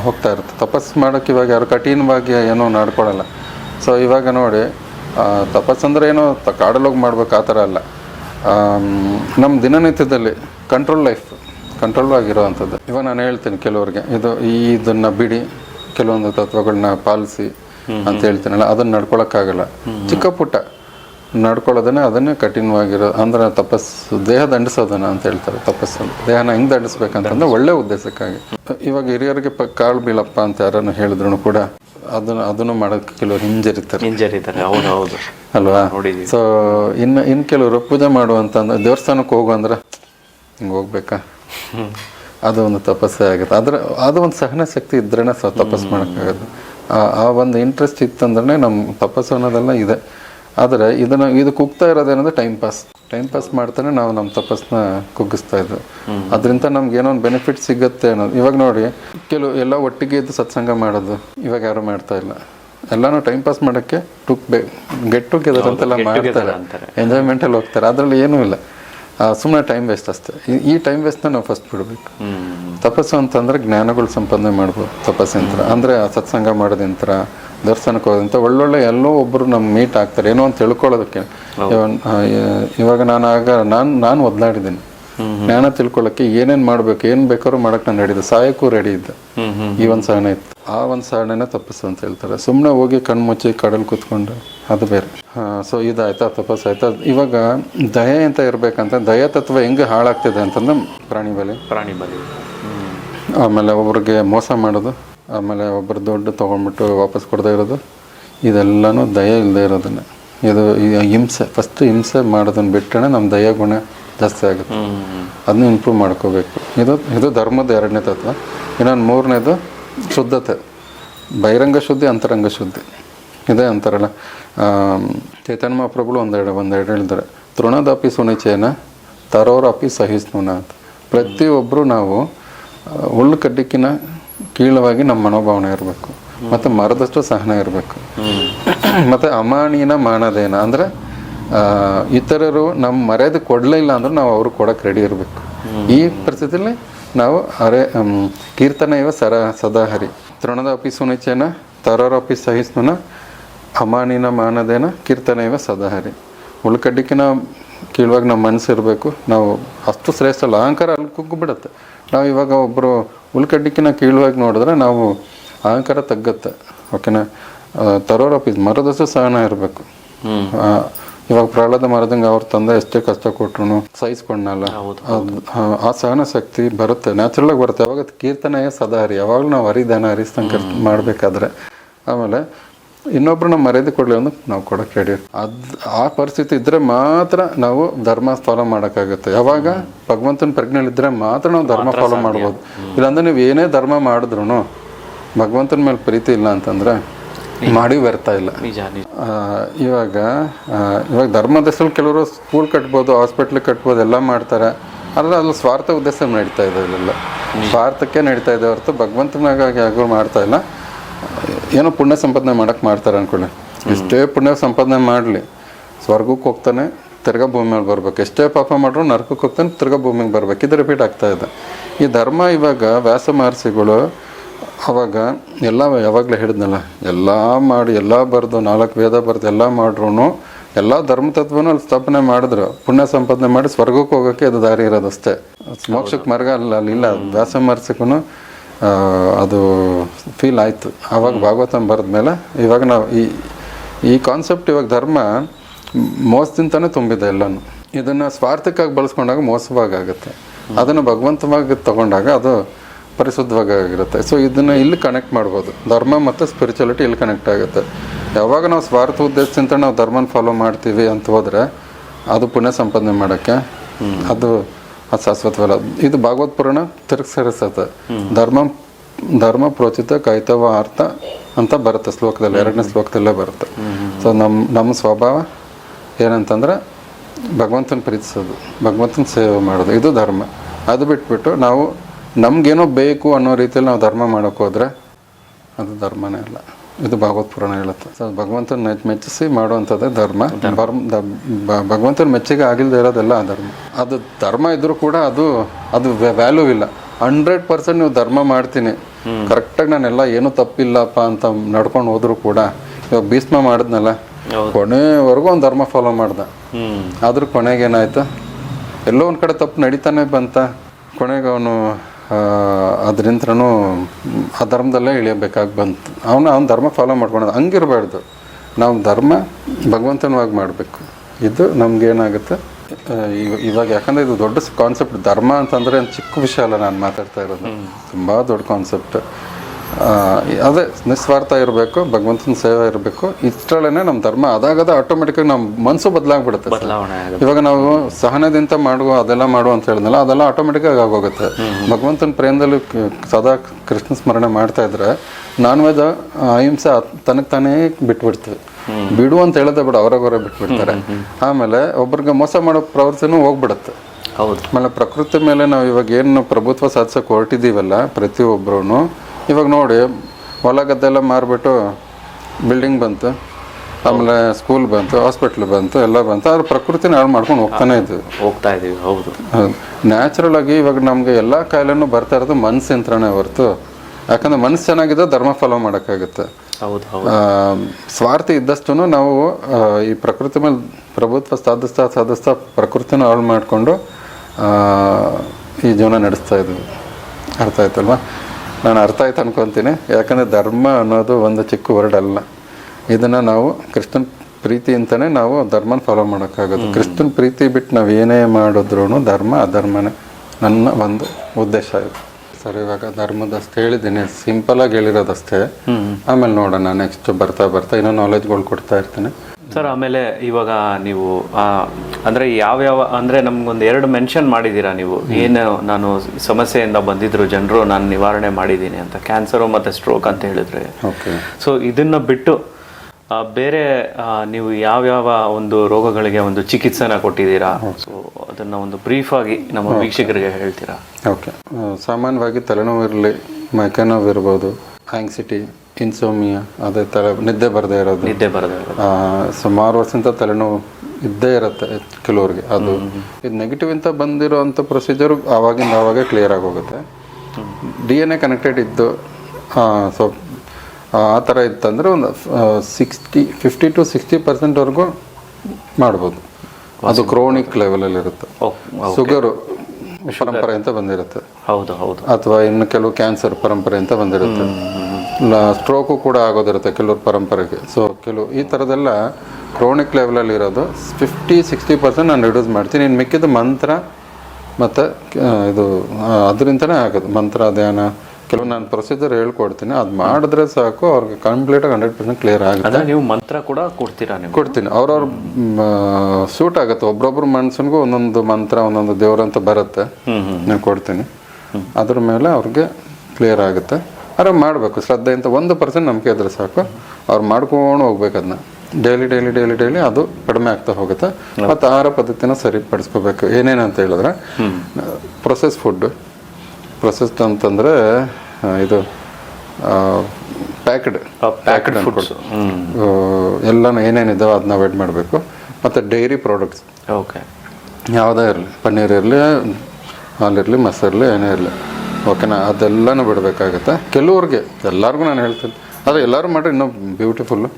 ಹೋಗ್ತಾ ಇರುತ್ತೆ. ತಪಸ್ಸು ಮಾಡೋಕ್ಕೆ ಇವಾಗ ಯಾರು ಕಠಿಣವಾಗಿ ಏನೋ ನಡ್ಕೊಳಲ್ಲ. ಸೊ ಇವಾಗ ನೋಡಿ ತಪಸ್ಸಂದ್ರೆ ಏನೋ ತ ಕಾಡಲ್ಲಿ ಹೋಗಿ ಮಾಡ್ಬೇಕು ಆ ಥರ ಅಲ್ಲ. ನಮ್ಮ ದಿನನಿತ್ಯದಲ್ಲಿ ಕಂಟ್ರೋಲ್ ಲೈಫ್ ಕಂಟ್ರೋಲ್ ಆಗಿರೋವಂಥದ್ದು. ಇವಾಗ ನಾನು ಹೇಳ್ತೀನಿ ಕೆಲವ್ರಿಗೆ ಇದು ಈ ಇದನ್ನು ಬಿಡಿ. ಕೆಲವೊಂದು ತತ್ವಗಳನ್ನ ಪಾಲಿಸಿ ಅಂತ ಹೇಳ್ತೀನಲ್ಲ ಅದನ್ನ ನಡ್ಕೊಳಕ್ಕಾಗಲ್ಲ. ಚಿಕ್ಕ ಪುಟ್ಟ ನಡ್ಕೊಳ್ಳೋದನ್ನ ಅದನ್ನೇ ಕಠಿಣವಾಗಿರೋ ಅಂದ್ರೆ ತಪಸ್ಸು ದೇಹ ದಂಡಿಸೋದನ್ನ ಅಂತ ಹೇಳ್ತಾರೆ ತಪಸ್ಸು ದೇಹನ ಹೆಂಗ್ ದಂಡಿಸ್ಬೇಕಂತಂದ್ರೆ ಒಳ್ಳೆ ಉದ್ದೇಶಕ್ಕಾಗಿ. ಇವಾಗ ಹಿರಿಯರಿಗೆ ಪ ಕಾಳು ಬೀಳಪ್ಪ ಅಂತ ಯಾರನ್ನು ಹೇಳಿದ್ರು ಕೂಡ ಅದನ್ನ ಅದನ್ನು ಮಾಡೋಕೆ ಕೆಲವರು ಹಿಂಜರಿತಾರೆ. ಹಿಂಜರಿತಾರೆ ಹೌದು ಹೌದು ಅಲ್ವಾ ಸೊ ಇನ್ನು ಇನ್ನು ಕೆಲವರು ಪೂಜೆ ಮಾಡುವಂತಂದ್ರೆ ದೇವಸ್ಥಾನಕ್ಕೆ ಹೋಗು ಅಂದ್ರೆ ಹಿಂಗೆ ಹೋಗ್ಬೇಕಾ? ಅದು ಒಂದು ತಪಸ್ಸೇ ಆಗುತ್ತೆ. ಅದ್ರ ಅದು ಒಂದು ಸಹನ ಶಕ್ತಿ ಇದ್ರೇ ಸ ತಪಸ್ಸು ಮಾಡೋಕ್ಕಾಗುತ್ತೆ. ಆ- ಒಂದು ಇಂಟ್ರೆಸ್ಟ್ ಇತ್ತಂದ್ರೆ ನಮ್ಮ ತಪಸ್ಸು ಅನ್ನೋದೆಲ್ಲ ಇದೆ. ಆದರೆ ಇದನ್ನ ಇದು ಕುಗ್ತಾ ಇರೋದೇನಂದ್ರೆ ಟೈಮ್ ಪಾಸ್ ಟೈಮ್ ಪಾಸ್ ಮಾಡ್ತಾನೆ ನಾವು ನಮ್ಮ ತಪಸ್ಸನ್ನ ಕುಗ್ಗಿಸ್ತಾ ಇದ್ವಿ. ಅದರಿಂದ ನಮ್ಗೆ ಏನೋ ಒಂದು ಬೆನಿಫಿಟ್ ಸಿಗುತ್ತೆ ಅನ್ನೋದು. ಇವಾಗ ನೋಡಿ ಕೆಲವು ಎಲ್ಲ ಒಟ್ಟಿಗೆ ಇದ್ದು ಸತ್ಸಂಗ ಮಾಡೋದು ಇವಾಗ ಯಾರು ಮಾಡ್ತಾ ಇಲ್ಲ. ಎಲ್ಲಾನು ಟೈಮ್ ಪಾಸ್ ಮಾಡೋಕ್ಕೆ ಟುಕ್ ಬೇ ಗೆಟ್ ಟುಗೆದರ್ ಅಂತೆಲ್ಲ ಮಾಡ್ತಾರೆ. ಎಂಜಾಯ್ಮೆಂಟಲ್ಲಿ ಹೋಗ್ತಾರೆ. ಅದರಲ್ಲಿ ಏನೂ ಇಲ್ಲ. ಸುಮ್ಮನೆ ಟೈಮ್ ವೇಸ್ಟ್ ಅಷ್ಟೇ. ಈ- ಟೈಮ್ ವೇಸ್ಟ್ನ ನಾವು ಫಸ್ಟ್ ಬಿಡಬೇಕು. ತಪಸ್ಸು ಅಂತಂದ್ರೆ ಜ್ಞಾನಗಳು ಸಂಪಾದನೆ ಮಾಡ್ಬೋದು ತಪಸ್ಸಂತ್ರ ಅಂದರೆ ಸತ್ಸಂಗ ಮಾಡೋದಿಂತ್ರ ದರ್ಶನಕ್ಕೆ ಹೋದಂತ ಒಳ್ಳೊಳ್ಳೆ ಎಲ್ಲೋ ಒಬ್ಬರು ನಮ್ಮ ಮೀಟ್ ಆಗ್ತಾರೆ. ಏನೋ ಅಂತ ತಿಳ್ಕೊಳ್ಳೋದಕ್ಕೆ. ಇವಾಗ ನಾನು ಆಗ ನಾನು ನಾನು ಒದ್ಲಾಡಿದ್ದೀನಿ. ಜ್ಞಾನ ತಿಳ್ಕೊಳ್ಳೋಕ್ಕೆ ಏನೇನು ಮಾಡ್ಬೇಕು ಏನು ಬೇಕಾದ್ರೂ ಮಾಡೋಕೆ ನಾನು ರೆಡಿ ಸಾಯಕ್ಕೂ ರೆಡಿ ಇದ್ದೆ. ಈ ಒಂದು ಸಹನೆ ಇತ್ತು. ಆ ಒಂದು ಸಹನೆ ತಪಸ್ಸು ಅಂತ ಹೇಳ್ತಾರೆ. ಸುಮ್ಮನೆ ಹೋಗಿ ಕಣ್ಣು ಮುಚ್ಚಿ ಕಡಲ್ ಕೂತ್ಕೊಂಡು ಅದು ಬೇರೆ. ಸೊ ಇದಾಯ್ತಾ ತಪಸ್ಸು ಆಯ್ತಾ. ಇವಾಗ ದಯೆ ಅಂತ ಇರಬೇಕಂತ ದಯ ತತ್ವ ಹೆಂಗೆ ಹಾಳಾಗ್ತಿದೆ ಅಂತಂದ್ರೆ ಪ್ರಾಣಿ ಬಲಿ. ಪ್ರಾಣಿ ಬಲಿ. ಆಮೇಲೆ ಒಬ್ರಿಗೆ ಮೋಸ ಮಾಡೋದು ಆಮೇಲೆ ಒಬ್ಬರು ದುಡ್ಡು ತೊಗೊಂಡ್ಬಿಟ್ಟು ವಾಪಸ್ ಕೊಡದೇ ಇರೋದು ಇದೆಲ್ಲನೂ ದಯ ಇಲ್ಲದೆ ಇರೋದನ್ನ. ಇದು ಹಿಂಸೆ ಫಸ್ಟ್ ಹಿಂಸೆ ಮಾಡೋದನ್ನ ಬಿಟ್ಟರೆ ನಮ್ಮ ದಯ ಗುಣ ಜಾಸ್ತಿ ಆಗುತ್ತೆ. ಅದನ್ನ ಇಂಪ್ರೂವ್ ಮಾಡ್ಕೋಬೇಕು. ಇದು ಇದು ಧರ್ಮದ ಎರಡನೇ ತತ್ವ. ಇನ್ನೊಂದು ಮೂರನೇದು ಶುದ್ಧತೆ. ಬಹಿರಂಗ ಶುದ್ಧಿ ಅಂತರಂಗ ಶುದ್ಧಿ. ಇದೇ ಅಂತಾರಲ್ಲ. ಚೈತನ್ಯ ಮಹಾಪ್ರಭುಗಳು ಒಂದೆರಡು ಒಂದೆರಡು ಹೇಳಿದ್ದಾರೆ. ತೃಣದಪಿ ಸುನಿಚೇನ ತರೋರಪಿ ಸಹಿಷ್ಣುನ ಅಂತ ಪ್ರತಿಯೊಬ್ಬರು ನಾವು ಹುಲ್ಲು ಕಡ್ಡಿಕ್ಕಿನ ಕೀಳವಾಗಿ ನಮ್ಮ ಮನೋಭಾವನೆ ಇರಬೇಕು. ಮತ್ತು ಮರದಷ್ಟು ಸಹನ ಇರಬೇಕು. ಮತ್ತು ಅಮಾನಿನ ಮಾನದೇನ ಅಂದರೆ ಇತರರು ನಮ್ಮ ಮರ್ಯಾದೆ ಕೊಡಲೇ ಇಲ್ಲ ಅಂದ್ರೆ ನಾವು ಅವ್ರಿಗೆ ಕೊಡಕ್ಕೆ ರೆಡಿ ಇರಬೇಕು. ಈ ಪರಿಸ್ಥಿತಿಯಲ್ಲಿ ನಾವು ಅರೆ ಕೀರ್ತನ ಇವ ಸರ ಸದಾ ಹರಿ ತೃಣದ ಅಪಿ ಸುನಿಚೇನ ತರೋರಪಿ ಸಹಿಷ್ಣುನ ಅಮಾನಿನ ಮಾನದೇನ ಕೀರ್ತನೆಯವ ಸದಾಹರಿ. ಸದಾ ಹರಿ ಉಳ್ಕಡ್ಡಿಕ್ಕಿನ ಕೀಳುವಾಗ ನಮ್ಮ ಮನಸ್ಸು ಇರಬೇಕು ನಾವು ಅಷ್ಟು ಶ್ರೇಷ್ಠ ಅಲ್ಲ ಅಹಂಕಾರ ಅಲ್ಲಿ ಕುಗ್ಗು ಬಿಡುತ್ತೆ ನಾವು ಇವಾಗ ಒಬ್ಬರು ಉಳ್ಕಡ್ಡಿಕ್ಕಿನ ಕೀಳುವಾಗಿ ನೋಡಿದ್ರೆ ನಾವು ಅಹಂಕಾರ ತಗ್ಗತ್ತೆ. ಓಕೆನಾ? ತರೋರಪ್ಪ ಮರದಷ್ಟು ಸಹನ ಇರಬೇಕು. ಇವಾಗ ಪ್ರಹ್ಲಾದ ಮರದಂಗೆ ಅವ್ರ ತಂದೆ ಎಷ್ಟೇ ಕಷ್ಟ ಕೊಟ್ರು ಸಹಿಸ್ಕೊಂಡಲ್ಲ ಆ, ಆ ಸಹನ ಶಕ್ತಿ ಬರುತ್ತೆ. ನ್ಯಾಚುರಲ್ ಆಗಿ ಬರುತ್ತೆ. ಅವಾಗ ಕೀರ್ತನೆಯ ಸದಾ ಹರಿ ಯಾವಾಗಲೂ ನಾವು ಹರಿದಾನ ಹರಿಸ್ತಂಕ ಮಾಡಬೇಕಾದ್ರೆ. ಆಮೇಲೆ ಇನ್ನೊಬ್ರು ನಮ್ಮ ಮರ್ಯಾದೆ ಕೊಡ್ಲಿ ಅಂದ್ರೆ ನಾವು ಕೊಡಕ್ಕೆ ರೆಡಿ ಅದ್ ಆ ಪರಿಸ್ಥಿತಿ ಇದ್ರೆ ಮಾತ್ರ ನಾವು ಧರ್ಮ ಫಾಲೋ ಮಾಡೋಕ್ಕಾಗುತ್ತೆ. ಯಾವಾಗ? ಭಗವಂತನ ಪ್ರಜ್ಞೆಯಲ್ಲಿ ಇದ್ರೆ ಮಾತ್ರ ನಾವು ಧರ್ಮ ಫಾಲೋ ಮಾಡ್ಬೋದು. ಇಲ್ಲಾಂದ್ರೆ ನೀವು ಏನೇ ಧರ್ಮ ಮಾಡಿದ್ರು ಭಗವಂತನ ಮೇಲೆ ಪ್ರೀತಿ ಇಲ್ಲ ಅಂತಂದ್ರೆ ಮಾಡಿ ಬರ್ತಾ ಇಲ್ಲ. ಇವಾಗ ಇವಾಗ ಧರ್ಮದ ಹೆಸರು ಕೆಲವರು ಸ್ಕೂಲ್ ಕಟ್ಬೋದು ಹಾಸ್ಪಿಟ್ಲ್ ಕಟ್ಬೋದು ಎಲ್ಲ ಮಾಡ್ತಾರೆ. ಆದರೆ ಅಲ್ಲಿ ಸ್ವಾರ್ಥ ಉದ್ದೇಶ ನಡೀತಾ ಇದೆ ಇಲ್ಲೆಲ್ಲ. ಸ್ವಾರ್ಥಕ್ಕೆ ನಡೀತಾ ಇದೆ ಹೊರತು ಭಗವಂತನಾಗಿ ಯಾರು ಮಾಡ್ತಾ ಇಲ್ಲ. ಏನೋ ಪುಣ್ಯ ಸಂಪಾದನೆ ಮಾಡಕ್ಕೆ ಮಾಡ್ತಾರೆ ಅನ್ಕೊಳ್ಳಿ ಎಷ್ಟೇ ಪುಣ್ಯ ಸಂಪಾದನೆ ಮಾಡಲಿ ಸ್ವರ್ಗಕ್ಕೆ ಹೋಗ್ತಾನೆ ತಿರ್ಗಾ ಭೂಮಿ ಮೇಲೆ ಬರ್ಬೇಕು. ಎಷ್ಟೇ ಪಾಪ ಮಾಡ್ರು ನರಕಕ್ಕೆ ಹೋಗ್ತಾನೆ ತಿರ್ಗಾ ಭೂಮಿಗೆ ಬರ್ಬೇಕು. ಇದು ರಿಪೀಟ್ ಆಗ್ತಾ ಇದೆ. ಈ ಧರ್ಮ ಇವಾಗ ವ್ಯಾಸ ಮಹರ್ಷಿಗಳು ಅವಾಗ ಎಲ್ಲ ಯಾವಾಗಲೇ ಹೇಳಿದ್ನಲ್ಲ ಎಲ್ಲ ಮಾಡಿ ಎಲ್ಲ ಬರೆದು ನಾಲ್ಕು ವೇದ ಬರೆದು ಎಲ್ಲ ಮಾಡ್ರು ಎಲ್ಲ ಧರ್ಮ ತತ್ವನೂ ಅಲ್ಲಿ ಸ್ಥಾಪನೆ ಮಾಡಿದ್ರು. ಪುಣ್ಯ ಸಂಪಾದನೆ ಮಾಡಿ ಸ್ವರ್ಗಕ್ಕೆ ಹೋಗೋಕ್ಕೆ ಅದು ದಾರಿ ಇರೋದಷ್ಟೇ. ಮೋಕ್ಷಕ್ಕೆ ಮಾರ್ಗ ಅಲ್ಲ ಅಲ್ಲಿ ಇಲ್ಲ. ವ್ಯಾಸ ಮಹರ್ಷಿಗೂ ಅದು ಫೀಲ್ ಆಯಿತು. ಆವಾಗ ಭಾಗವತಂ ಬರೆದ್ಮೇಲೆ ಇವಾಗ ನಾವು ಈ ಈ ಕಾನ್ಸೆಪ್ಟ್ ಇವಾಗ ಧರ್ಮ ಮೋಸದಿಂದನೇ ತುಂಬಿದೆ ಎಲ್ಲನೂ. ಇದನ್ನು ಸ್ವಾರ್ಥಕ್ಕಾಗಿ ಬಳಸ್ಕೊಂಡಾಗ ಮೋಸವಾಗುತ್ತೆ ಅದನ್ನು ಭಗವಂತವಾಗಿ ತಗೊಂಡಾಗ ಅದು ಪರಿಶುದ್ಧವಾಗಿ ಆಗಿರುತ್ತೆ ಸೊ ಇದನ್ನು ಇಲ್ಲಿ ಕನೆಕ್ಟ್ ಮಾಡ್ಬೋದು. ಧರ್ಮ ಮತ್ತು ಸ್ಪಿರಿಚುಲಿಟಿ ಇಲ್ಲಿ ಕನೆಕ್ಟ್ ಆಗುತ್ತೆ. ಯಾವಾಗ ನಾವು ಸ್ವಾರ್ಥ ಉದ್ದೇಶದಿಂದ ನಾವು ಧರ್ಮನ ಫಾಲೋ ಮಾಡ್ತೀವಿ ಅಂತ ಹೋದರೆ ಅದು ಪುಣ್ಯ ಸಂಪಾದನೆ ಮಾಡೋಕ್ಕೆ ಅದು ಅದು ಶಾಶ್ವತವಲ್ಲ ಇದು ಭಾಗವತ್ ಪುರಾಣ ತಿರುಗಿ ಸೇರಿಸುತ್ತೆ ಧರ್ಮ ಧರ್ಮ ಪ್ರೋಚಿತ ಕೈತವ ಅರ್ಥ ಅಂತ ಬರುತ್ತೆ ಶ್ಲೋಕದಲ್ಲಿ, ಎರಡನೇ ಶ್ಲೋಕದಲ್ಲೇ ಬರುತ್ತೆ. ಸೊ ನಮ್ಮ ನಮ್ಮ ಸ್ವಭಾವ ಏನಂತಂದ್ರೆ ಭಗವಂತನ ಪ್ರೀತಿಸೋದು, ಭಗವಂತನ ಸೇವೆ ಮಾಡೋದು, ಇದು ಧರ್ಮ. ಅದು ಬಿಟ್ಬಿಟ್ಟು ನಾವು ನಮಗೇನೋ ಬೇಕು ಅನ್ನೋ ರೀತಿಯಲ್ಲಿ ನಾವು ಧರ್ಮ ಮಾಡೋಕೆ ಹೋದರೆ ಅದು ಧರ್ಮನೇ ಅಲ್ಲ. ಇದು ಭಾಗವತ್ ಪುರಾಣ ಹೇಳುತ್ತೆ. ಸೊ ಭಗವಂತನ ಮೆಚ್- ಮೆಚ್ಚಿಸಿ ಮಾಡುವಂಥದ್ದೇ ಧರ್ಮ. ಭಗವಂತನ ಮೆಚ್ಚಿಗೆ ಆಗಿಲ್ಲದೆ ಇರೋದೆಲ್ಲ ಆ ಧರ್ಮ. ಅದು ಧರ್ಮ ಇದ್ರೂ ಕೂಡ ಅದು ಅದು ವ್ಯಾಲ್ಯೂ ಇಲ್ಲ. ಹಂಡ್ರೆಡ್ ಪರ್ಸೆಂಟ್ ನೀವು ಧರ್ಮ ಮಾಡ್ತೀನಿ. ಕರೆಕ್ಟಾಗಿ ನಾನೆಲ್ಲ ಏನೂ ತಪ್ಪಿಲ್ಲಪ್ಪ ಅಂತ ನಡ್ಕೊಂಡು ಹೋದ್ರು ಕೂಡ ಇವಾಗ ಭೀಷ್ಮ ಮಾಡಿದ್ನಲ್ಲ ಕೊನೆವರೆಗೂ ಒಂದು ಧರ್ಮ ಫಾಲೋ ಮಾಡ್ದೆ. ಆದ್ರೂ ಕೊನೆಗೆ ಏನಾಯ್ತು? ಎಲ್ಲೋ ಒಂದು ಕಡೆ ತಪ್ಪು ನಡೀತಾನೆ ಬಂತ. ಕೊನೆಗೆ ಅವನು ಅದರಿಂದನೂ ಆ ಧರ್ಮದಲ್ಲೇ ಇಳಿಯಬೇಕಾಗಿ ಬಂತು. ಅವನು ಅವ್ನ ಧರ್ಮ ಫಾಲೋ ಮಾಡ್ಕೊಳೋದು ಹಂಗಿರಬಾರ್ದು. ನಾವು ಧರ್ಮ ಭಗವಂತನವಾಗಿ ಮಾಡಬೇಕು. ಇದು ನಮಗೇನಾಗುತ್ತೆ? ಇವಾಗ ಯಾಕಂದ್ರೆ ಇದು ದೊಡ್ಡ ಕಾನ್ಸೆಪ್ಟ್ ಧರ್ಮ ಅಂತಂದ್ರೆ ಚಿಕ್ಕ ವಿಷಯ ಅಲ್ಲ ನಾನು ಮಾತಾಡ್ತಾ ಇರೋದು. ತುಂಬ ದೊಡ್ಡ ಕಾನ್ಸೆಪ್ಟ್ ಅದೇ ನಿಸ್ವಾರ್ಥ ಇರಬೇಕು ಭಗವಂತನ ಸೇವೆ ಇರಬೇಕು ಇಷ್ಟರಲ್ಲೇ ನಮ್ಮ ಧರ್ಮ. ಅದಾಗದ ಆಟೋಮೆಟಿಕಾಗಿ ನಮ್ಮ ಮನಸ್ಸು ಬದಲಾಗ್ಬಿಡುತ್ತೆ ಇವಾಗ ನಾವು ಸಹನದಿಂದ ಮಾಡುವ ಅದೆಲ್ಲ ಮಾಡು ಅಂತ ಹೇಳಿದ್ನಲ್ಲ ಅದೆಲ್ಲ ಆಟೋಮೆಟಿಕ್ ಆಗಿ ಆಗೋಗುತ್ತೆ. ಭಗವಂತನ ಪ್ರೇಮದಲ್ಲಿ ಸದಾ ಕೃಷ್ಣ ಸ್ಮರಣೆ ಮಾಡ್ತಾ ಇದ್ರೆ ನಾನ್ ವೆಜ್ ಅಹಿಂಸೆ ತನಗೆ ತಾನೇ ಬಿಟ್ಬಿಡ್ತೀವಿ ಬಿಡು ಅಂತ ಹೇಳದೆ ಬಿಡು ಅವರವರೇ ಬಿಟ್ಬಿಡ್ತಾರೆ. ಆಮೇಲೆ ಒಬ್ರಿಗೆ ಮೋಸ ಮಾಡೋ ಪ್ರವೃತ್ತಿನೂ ಹೋಗ್ಬಿಡುತ್ತೆ. ಹೌದು. ಆಮೇಲೆ ಪ್ರಕೃತಿ ಮೇಲೆ ನಾವು ಇವಾಗ ಏನು ಪ್ರಭುತ್ವ ಸಾಧಿಸೋಕೆ ಹೊರಟಿದ್ದೀವಲ್ಲ ಪ್ರತಿಯೊಬ್ಬರೂ ಇವಾಗ ನೋಡಿ ಹೊಲ ಗದ್ದೆಲ್ಲ ಮಾರಿಬಿಟ್ಟು ಬಿಲ್ಡಿಂಗ್ ಬಂತು ಆಮೇಲೆ ಸ್ಕೂಲ್ ಬಂತು ಹಾಸ್ಪಿಟ್ಲ್ ಬಂತು ಎಲ್ಲ ಬಂತು ಆದ್ರೆ ಪ್ರಕೃತಿನ ಹಾಳು ಮಾಡ್ಕೊಂಡು ಹೋಗ್ತಾನೆ ಇದ್ವಿ. ಹೋಗ್ತಾ ಇದೀವಿ ಹೌದು. ನ್ಯಾಚುರಲ್ ಆಗಿ ಇವಾಗ ನಮಗೆ ಎಲ್ಲ ಕಾಯಿಲೆನೂ ಬರ್ತಾ ಇರೋದು ಮನಸ್ಸಿಂತ್ರನೇ ಹೊರತು. ಯಾಕಂದ್ರೆ ಮನಸ್ಸು ಚೆನ್ನಾಗಿದೆ ಧರ್ಮ ಫಾಲೋ ಮಾಡೋಕ್ಕಾಗುತ್ತೆ. ಸ್ವಾರ್ಥ ಇದ್ದಷ್ಟು ನಾವು ಈ ಪ್ರಕೃತಿ ಮೇಲೆ ಪ್ರಭುತ್ವ ಸಾಧಿಸ್ತಾ ಸಾಧಿಸ್ತಾ ಪ್ರಕೃತಿನ ಹಾಳು ಮಾಡಿಕೊಂಡು ಈ ಜೀವನ ನಡೆಸ್ತಾ ಇದ್ವಿ. ಅರ್ಥ ಆಯ್ತಲ್ವಾ? ನಾನು ಅರ್ಥ ಆಯ್ತು ಅನ್ಕೊತೀನಿ. ಯಾಕಂದರೆ ಧರ್ಮ ಅನ್ನೋದು ಒಂದು ಚಿಕ್ಕ ವರ್ಡ್ ಅಲ್ಲ. ಇದನ್ನು ನಾವು ಕ್ರಿಸ್ತನ್ ಪ್ರೀತಿ ಅಂತಲೇ ನಾವು ಧರ್ಮನ ಫಾಲೋ ಮಾಡೋಕ್ಕಾಗೋದು. ಕ್ರಿಸ್ತನ್ ಪ್ರೀತಿ ಬಿಟ್ಟು ನಾವು ಏನೇ ಮಾಡಿದ್ರು ಧರ್ಮ ಅಧರ್ಮನೇ. ನನ್ನ ಒಂದು ಉದ್ದೇಶ ಇದು. ಸರ್ ಇವಾಗ ಧರ್ಮದಷ್ಟೇ ಹೇಳಿದ್ದೀನಿ. ಸಿಂಪಲಾಗಿ ಹೇಳಿರೋದಷ್ಟೇ. ಆಮೇಲೆ ನೋಡೋಣ ನೆಕ್ಸ್ಟ್ ಬರ್ತಾ ಬರ್ತಾ ಇನ್ನೂ ನಾಲೆಜ್ಗಳು ಕೊಡ್ತಾ ಇರ್ತೀನಿ. ಸರ್ ಆಮೇಲೆ ಇವಾಗ ನೀವು ಅಂದರೆ ಯಾವ್ಯಾವ ಅಂದರೆ ನಮ್ಗೊಂದು ಎರಡು ಮೆನ್ಷನ್ ಮಾಡಿದ್ದೀರಾ ನೀವು? ಏನು ನಾನು ಸಮಸ್ಯೆಯಿಂದ ಬಂದಿದ್ರು ಜನರು ನಾನು ನಿವಾರಣೆ ಮಾಡಿದ್ದೀನಿ ಅಂತ ಕ್ಯಾನ್ಸರು ಮತ್ತೆ ಸ್ಟ್ರೋಕ್ ಅಂತ ಹೇಳಿದ್ರೆ. ಓಕೆ. ಸೊ ಇದನ್ನ ಬಿಟ್ಟು ಬೇರೆ ನೀವು ಯಾವ್ಯಾವ ಒಂದು ರೋಗಗಳಿಗೆ ಒಂದು ಚಿಕಿತ್ಸೆನ ಕೊಟ್ಟಿದ್ದೀರಾ? ಸೊ ಅದನ್ನ ಒಂದು ಬ್ರೀಫ್ ಆಗಿ ನಮ್ಮ ವೀಕ್ಷಕರಿಗೆ ಹೇಳ್ತೀರಾ? ಓಕೆ. ಸಾಮಾನ್ಯವಾಗಿ ತಲೆನೋವು ಇರಲಿ ಮೈಕೈನೋವು ಇರ್ಬೋದು ಆಂಗ್ಸಿಟಿ ಇನ್ಸೋಮಿಯಾ ಅದೇ ತಲೆ ನಿದ್ದೆ ಬರದೇ ಇರೋದು. ನಿದ್ದೆ ಬರದೇ ಇರೋದು. ಸುಮಾರು ವರ್ಷದಿಂದ ತಲೆನೋವು ಇದ್ದೇ ಇರುತ್ತೆ ಕೆಲವ್ರಿಗೆ. ಅದು ಇದು ನೆಗೆಟಿವ್ ಅಂತ ಬಂದಿರೋ ಅಂಥ ಪ್ರೊಸೀಜರ್ ಆವಾಗಿಂದ ಆವಾಗ ಕ್ಲಿಯರ್ ಆಗೋಗುತ್ತೆ. ಡಿ ಎನ್ ಎ ಕನೆಕ್ಟೆಡ್ ಇದ್ದು ಸೊ ಆ ಥರ ಇತ್ತಂದರೆ ಒಂದು ಸಿಕ್ಸ್ಟಿ ಫಿಫ್ಟಿ ಟು ಸಿಕ್ಸ್ಟಿ ಪರ್ಸೆಂಟ್ವರೆಗೂ ಮಾಡ್ಬೋದು. ಅದು ಕ್ರೋನಿಕ್ ಲೆವೆಲಲ್ಲಿ ಇರುತ್ತೆ. ಶುಗರು ಪರಂಪರೆ ಅಂತ ಬಂದಿರುತ್ತೆ. ಹೌದು ಹೌದು. ಅಥವಾ ಇನ್ನು ಕೆಲವು ಕ್ಯಾನ್ಸರ್ ಪರಂಪರೆ ಅಂತ ಬಂದಿರುತ್ತೆ. ಸ್ಟ್ರೋಕು ಕೂಡ ಆಗೋದಿರುತ್ತೆ ಕೆಲವ್ರ ಪರಂಪರೆಗೆ. ಸೊ ಕೆಲವು ಈ ಥರದೆಲ್ಲ ಕ್ರೋನಿಕ್ ಲೆವೆಲಲ್ಲಿ ಇರೋದು ಫಿಫ್ಟಿ ಸಿಕ್ಸ್ಟಿ ಪರ್ಸೆಂಟ್ ನಾನು ರಿಡ್ಯೂಸ್ ಮಾಡ್ತೀನಿ. ಇನ್ನು ಮಿಕ್ಕಿದ ಮಂತ್ರ ಮತ್ತು ಇದು ಅದರಿಂದನೇ ಆಗೋದು. ಮಂತ್ರ ಧ್ಯಾನ ಕೆಲವು ನಾನು ಪ್ರೊಸೀಜರ್ ಹೇಳ್ಕೊಡ್ತೀನಿ. ಅದು ಮಾಡಿದ್ರೆ ಸಾಕು ಅವ್ರಿಗೆ ಕಂಪ್ಲೀಟಾಗಿ ಹಂಡ್ರೆಡ್ ಪರ್ಸೆಂಟ್ ಕ್ಲಿಯರ್ ಆಗುತ್ತೆ. ನೀವು ಮಂತ್ರ ಕೂಡ ಕೊಡ್ತೀರಾ ನೀವು ಕೊಡ್ತೀನಿ. ಅವ್ರವ್ರ ಸೂಟ್ ಆಗುತ್ತೆ. ಒಬ್ರೊಬ್ರು ಮನ್ಸನ್ಗೂ ಒಂದೊಂದು ಮಂತ್ರ ಒಂದೊಂದು ದೇವರಂತ ಬರುತ್ತೆ. ನಾನು ಕೊಡ್ತೀನಿ. ಅದ್ರ ಮೇಲೆ ಅವ್ರಿಗೆ ಕ್ಲಿಯರ್ ಆಗುತ್ತೆ. ಆದ್ರೆ ಮಾಡಬೇಕು ಶ್ರದ್ಧೆ ಅಂತ ಒಂದು ಪರ್ಸೆಂಟ್ ನಂಬಿಕೆ ಇದ್ರೆ ಸಾಕು. ಅವ್ರು ಮಾಡ್ಕೊಂಡು ಹೋಗ್ಬೇಕು ಅದನ್ನ ಡೈಲಿ ಡೈಲಿ ಡೈಲಿ ಡೈಲಿ ಅದು ಕಡಿಮೆ ಆಗ್ತಾ ಹೋಗುತ್ತೆ. ಮತ್ತು ಆಹಾರ ಪದ್ಧತಿನ ಸರಿಪಡಿಸ್ಕೋಬೇಕು. ಏನೇನು ಅಂತ ಹೇಳಿದ್ರೆ ಪ್ರೊಸೆಸ್ ಫುಡ್ ಪ್ರೊಸೆಸ್ಡ್ ಅಂತಂದರೆ ಇದು ಪ್ಯಾಕ್ಡ್ ಪ್ಯಾಕ್ಡ್ ಫುಡ್ಸ್ ಎಲ್ಲನೂ ಏನೇನಿದಾವೆ ಅದನ್ನ ಅವಾಯ್ಡ್ ಮಾಡಬೇಕು. ಮತ್ತು ಡೈರಿ ಪ್ರಾಡಕ್ಟ್ಸ್ ಓಕೆ ಯಾವುದೇ ಇರಲಿ ಪನ್ನೀರ್ ಇರಲಿ ಹಾಲಿರಲಿ ಇರಲಿ ಏನೇ ಇರಲಿ. ಓಕೆನಾ? ಅದೆಲ್ಲನೂ ಬಿಡಬೇಕಾಗತ್ತೆ. ಕೆಲವ್ರಿಗೆ ಎಲ್ಲರಿಗೂ ನಾನು ಹೇಳ್ತೀನಿ. ಆದರೆ ಎಲ್ಲರೂ ಮಾಡ್ರೆ ಇನ್ನೂ ಬ್ಯೂಟಿಫುಲ್ಲು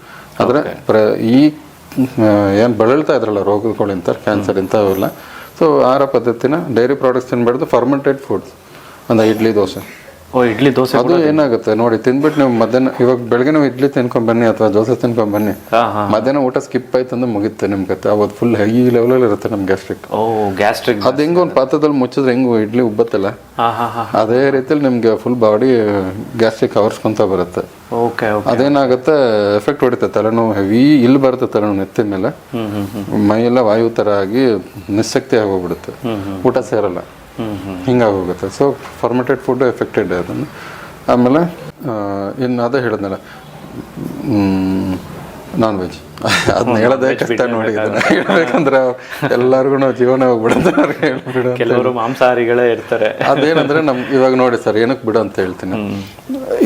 ಆದರೆ ಪ್ರ ಈ ಏನು ಬಳಲ್ತಾ ಇದ್ರಲ್ಲ ರೋಗಗಳಿಂತ ಕ್ಯಾನ್ಸರ್ ಇಂಥವೆಲ್ಲ ಸೊ ಆಹಾರ ಪದ್ಧತಿನ ಡೈರಿ ಪ್ರಾಡಕ್ಟ್ಸ್ ತಿನ್ಬಾರ್ದು ಫರ್ಮೆಂಟೆಡ್ ಫುಡ್ಸ್ ಅಂದರೆ ಇಡ್ಲಿ ದೋಸೆ. ಓ ಇಡ್ಲಿ ದೋಸೆ ಅದು ಏನಾಗುತ್ತೆ ನೋಡಿ ತಿನ್ಬಿಟ್ಟು ನೀವು ಮಧ್ಯಾಹ್ನ ಇವಾಗ ಬೆಳಗ್ಗೆ ನೀವು ಇಡ್ಲಿ ತಿನ್ಕೊಂಡ್ ಬನ್ನಿ ಅಥವಾ ದೋಸೆ ತಿನ್ಕೊಂಡ್ ಬನ್ನಿ. ಮಧ್ಯಾಹ್ನ ಊಟ ಸ್ಕಿಪ್ ಆಯ್ತು ಅಂದ್ರೆ ಮುಗಿತ್ತೆ ನಿಮ್ಗೆ ಅವತ್ತು ಫುಲ್ ಹೈ ಲೆವೆಲಲ್ಲಿ ಇರುತ್ತೆ ನಮ್ ಗ್ಯಾಸ್ಟ್ರಿಕ್ ಓ ಗ್ಯಾಸ್ಟ್ರಿಕ್ ಅದು ಹೆಂಗ ಒಂದು ಪಾತ್ರದಲ್ಲಿ ಮುಚ್ಚಿದ್ರೆ ಹೆಂಗು ಇಡ್ಲಿ ಉಬ್ಬತ್ತಲ್ಲ? ಅದೇ ರೀತಿಯಲ್ಲಿ ನಿಮ್ಗೆ ಫುಲ್ ಬಾಡಿ ಗ್ಯಾಸ್ಟ್ರಿಕ್ ಅವರ್ಸ್ಕೊಂತ ಬರುತ್ತೆ. ಓಕೆ ಅದೇನಾಗುತ್ತೆ ಎಫೆಕ್ಟ್ ಹೊಡಿತೆ ತಲೆನೋವು ಹೆವಿ ಇಲ್ಲಿ ಬರುತ್ತೆ ತಲೆನೋವು ನೆತ್ತಿ ಮೇಲೆ. ಮೈ ಮೈಯೆಲ್ಲ ವಾಯು ತರ ಆಗಿ ನಿಸ್ಸಕ್ತಿ ಆಗೋಗ್ಬಿಡುತ್ತೆ. ಊಟ ಸೇರಲ್ಲ. ಹಿಂಗಾಗೋಗುತ್ತೆ. ಸೊ ಫಾರ್ಮೆಟೆಡ್ ಫುಡ್ ಎಫೆಕ್ಟೆಡ್ ಅದನ್ನು. ಆಮೇಲೆ ಇನ್ನು ಅದೇ ಹೇಳಿದ್ನಲ್ಲ ನಾನ್ ವೆಜ್ ಅದನ್ನ ಹೇಳೋದೇ ಕಷ್ಟ ನೋಡಿ ಹೇಳ್ಬೇಕಂದ್ರೆ ಎಲ್ಲರಿಗೂ ಜೀವನ ಹೋಗ್ಬಿಡುತ್ತೆ ಕೆಲವರು ಮಾಂಸಾಹಾರಿಗಳೇ ಇರ್ತಾರೆ. ಅದೇನಂದ್ರೆ ನಮ್ ಇವಾಗ ನೋಡಿ ಸರ್ ಏನಕ್ಕೆ ಬಿಡು ಅಂತ ಹೇಳ್ತೀನಿ.